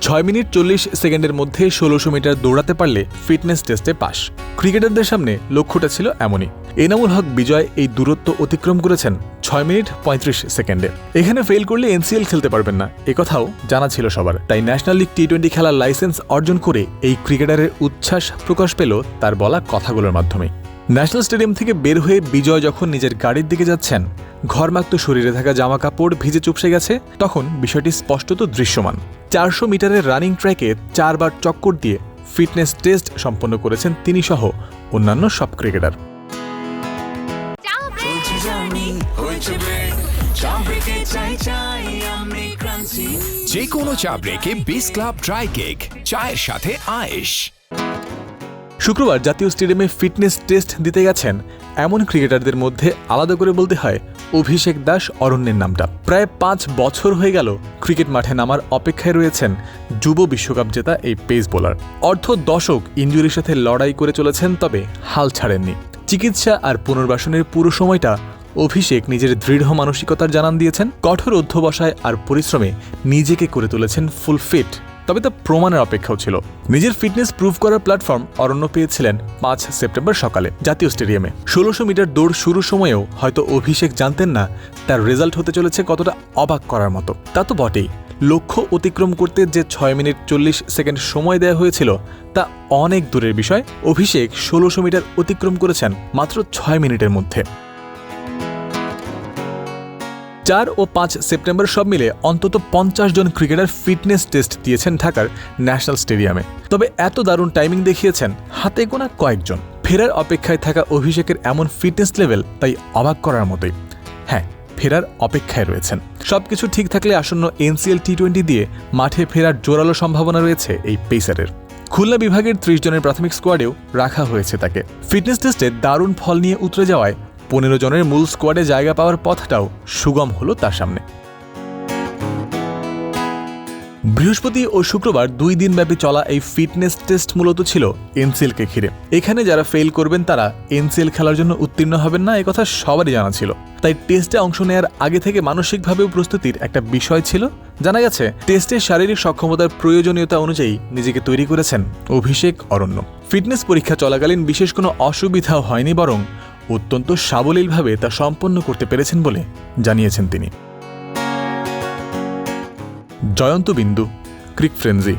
ছয় মিনিট চল্লিশ সেকেন্ডের মধ্যে ষোলোশো মিটার দৌড়াতে পারলে ফিটনেস টেস্টে পাস। ক্রিকেটারদের সামনে লক্ষ্যটা ছিল এমনই। এনামুল হক বিজয় এই দূরত্ব অতিক্রম করেছেন ছয় মিনিট পঁয়ত্রিশ সেকেন্ডে। এখানে ফেল করলে এনসিএল খেলতে পারবেন না। একথাও জানা ছিল সবার। তাই ন্যাশনাল লিগ টি টোয়েন্টি খেলার লাইসেন্স অর্জন করে এই ক্রিকেটারের উচ্ছ্বাস প্রকাশ পেল তার বলা কথাগুলোর মাধ্যমে। ন্যাশনাল স্টেডিয়াম থেকে বের হয়ে বিজয় যখন নিজের গাড়ির দিকে যাচ্ছেন ঘরমাক্ত শরীরে থাকা জামা কাপড় ভিজে চুপসে গেছে তখন বিষয়টি স্পষ্টত দৃশ্যমান। চারশো মিটারের রানিং ট্র্যাকে চারবার চক্কর দিয়ে ফিটনেস টেস্ট সম্পন্ন করেছেন তিনি সহ অন্যান্য সব ক্রিকেটার। যে কোনো চা ব্রেকে বিস ক্লাব ড্রাই কেক চায়ের সাথে আয়েশ। শুক্রবার জাতীয় স্টেডিয়ামে ফিটনেস টেস্ট দিতে গেছেন এমন ক্রিকেটারদের মধ্যে আলাদা করে বলতে হয় অভিষেক দাস অরণ্যের নামটা। প্রায় পাঁচ বছর হয়ে গেল ক্রিকেট মাঠে নামার অপেক্ষায় রয়েছেন যুব বিশ্বকাপ জেতা এই পেস বোলার। অর্ধ দশক ইঞ্জুরির সাথে লড়াই করে চলেছেন তবে হাল ছাড়েননি। চিকিৎসা আর পুনর্বাসনের পুরো সময়টা অভিষেক নিজের দৃঢ় মানসিকতার জানান দিয়েছেন। কঠোর অধ্যবসায় আর পরিশ্রমে নিজেকে করে তুলেছেন ফুল ফিট। তবে তা প্রমাণের অপেক্ষাও ছিল। নিজের ফিটনেস প্রুভ করার প্ল্যাটফর্ম অরণ্য পেয়েছিলেন পাঁচ সেপ্টেম্বর সকালে জাতীয় স্টেডিয়ামে। ষোলোশো মিটার দৌড় শুরুর সময়েও হয়তো অভিষেক জানতেন না তার রেজাল্ট হতে চলেছে কতটা অবাক করার মতো। তা তো বটেই। লক্ষ্য অতিক্রম করতে যে ছয় মিনিট চল্লিশ সেকেন্ড সময় দেওয়া হয়েছিল, তা অনেক দূরের বিষয়। অভিষেক ষোলোশো মিটার অতিক্রম করেছেন মাত্র ছয় মিনিটের মধ্যে। চার ও পাঁচ সেপ্টেম্বর সব মিলে অন্তত পঞ্চাশ জন ক্রিকেটার ফিটনেস টেস্ট দিয়েছেন ঢাকার ন্যাশনাল স্টেডিয়ামে। তবে এত দারুণ টাইমিং দেখিয়েছেন হাতে গোনা কয়েকজন। ফেরার অপেক্ষায় থাকা অভিষেকের এমন ফিটনেস লেভেল তাই অবাক করার মতোই। হ্যাঁ ফেরার অপেক্ষায় রয়েছেন। সবকিছু ঠিক থাকলে আসন্ন এনসিএল টি টোয়েন্টি দিয়ে মাঠে ফেরার জোরালো সম্ভাবনা রয়েছে এই পেসারের। খুলনা বিভাগের ত্রিশ জনের প্রাথমিক স্কোয়াডেও রাখা হয়েছে তাকে। ফিটনেস টেস্টে দারুণ ফল নিয়ে উতরে যাওয়ায় পনেরো জনের মূল স্কোয়াডে জায়গা পাওয়ার পথটাও সুগম হলো তার সামনে। বৃহস্পতি ও শুক্রবার দুই দিনব্যাপী চলা এই ফিটনেস টেস্ট মূলত ছিল এনসিএলকে ঘিরে। এখানে যারা ফেল করবেন তারা এনসিএল খেলার জন্য উত্তীর্ণ হবেন না কথা সবারই জানা ছিল। তাই টেস্টে অংশ নেয়ার আগে থেকে মানসিকভাবেও প্রস্তুতির একটা বিষয় ছিল। জানা গেছে টেস্টের শারীরিক সক্ষমতার প্রয়োজনীয়তা অনুযায়ী নিজেকে তৈরি করেছেন অভিষেক অরণ্য। ফিটনেস পরীক্ষা চলাকালীন বিশেষ কোনো অসুবিধাও হয়নি, বরং অত্যন্ত সাবলীলভাবে তা সম্পন্ন করতে পেরেছেন বলে জানিয়েছেন তিনি। জয়ন্ত বিন্দু ক্রিক ফ্রেন্সি